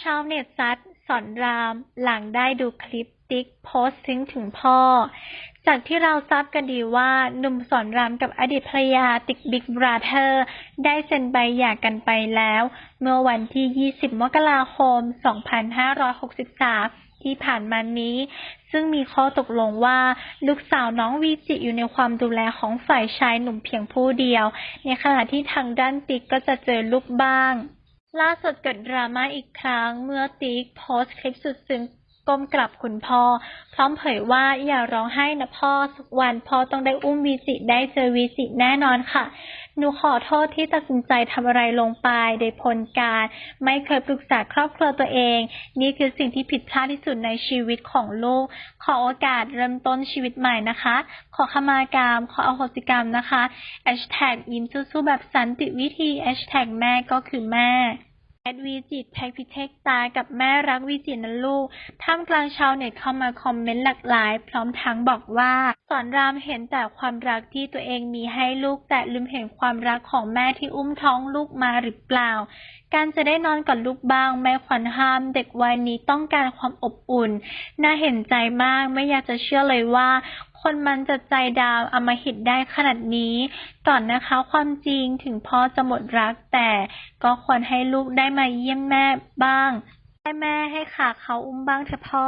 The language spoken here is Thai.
ชาวเน็ตซัดสอนราม หลังได้ดูคลิปติ๊กโพสต์ถึงถึงพ่อ จากที่เราทราบกันดีว่าหนุ่มสอนรามกับอดีตภรรยาติ๊กบิ๊กบราเธอร์ได้เซ็นใบหย่ากันไปแล้ว เมื่อวันที่ 20 มกราคม 2563 ที่ผ่านมานี้ ซึ่งมีข้อตกลงว่าลูกสาวน้องวีจิอยู่ในความดูแลของฝ่ายชายหนุ่มเพียงผู้เดียว ในขณะที่ทางด้านติ๊กก็จะเจอลูกบ้าง ล่าสุดเกิดดราม่าอีกครั้งเมื่อติ๊กโพสต์คลิปสุดซึ้งก้มกราบคุณพ่อ พร้อมเผยว่าอย่าร้องไห้นะพ่อสักวันพ่อต้องได้อุ้มวีจิได้เจอวีจิแน่นอนค่ะ หนูขอโทษที่ตัดสินใจทำอะไรลงไปโดยพลการ ไม่เคยปรึกษาครอบครัวตัวเอง นี่คือสิ่งที่ผิดพลาดที่สุดในชีวิตของลูก ขอโอกาสเริ่มต้นชีวิตใหม่นะคะ ขอขมากรรม ขออโหสิกรรมนะคะ ยิ้มสู้ๆแบบสันติวิธี แม่ก็คือแม่ ดวีจิตแพ็กพิเทคตากับแม่รักวีจิตนะลูก ท่ามกลางชาวเน็ตเข้ามาคอมเมนต์หลากหลาย พร้อมทั้งบอกว่า สอนรามเห็นแต่ความรักที่ตัวเองมีให้ลูก แต่ลืมเห็นความรักของแม่ที่อุ้มท้องลูกมาหรือเปล่า การจะได้นอนกับลูกบ้าง แม่ขวัญห้ามเด็กวัยนี้ต้องการความอบอุ่น น่าเห็นใจมากไม่อยากจะเชื่อเลยว่าคนมันจะใจดาวอมหิตได้ขนาดนี้ ก่อนนะคะความจริงถึงพ่อจะหมดรักแต่ ก็ควรให้ลูกได้มาเยี่ยมแม่บ้างให้แม่ให้ขาเขาอุ้มบ้างเถอะพ่อ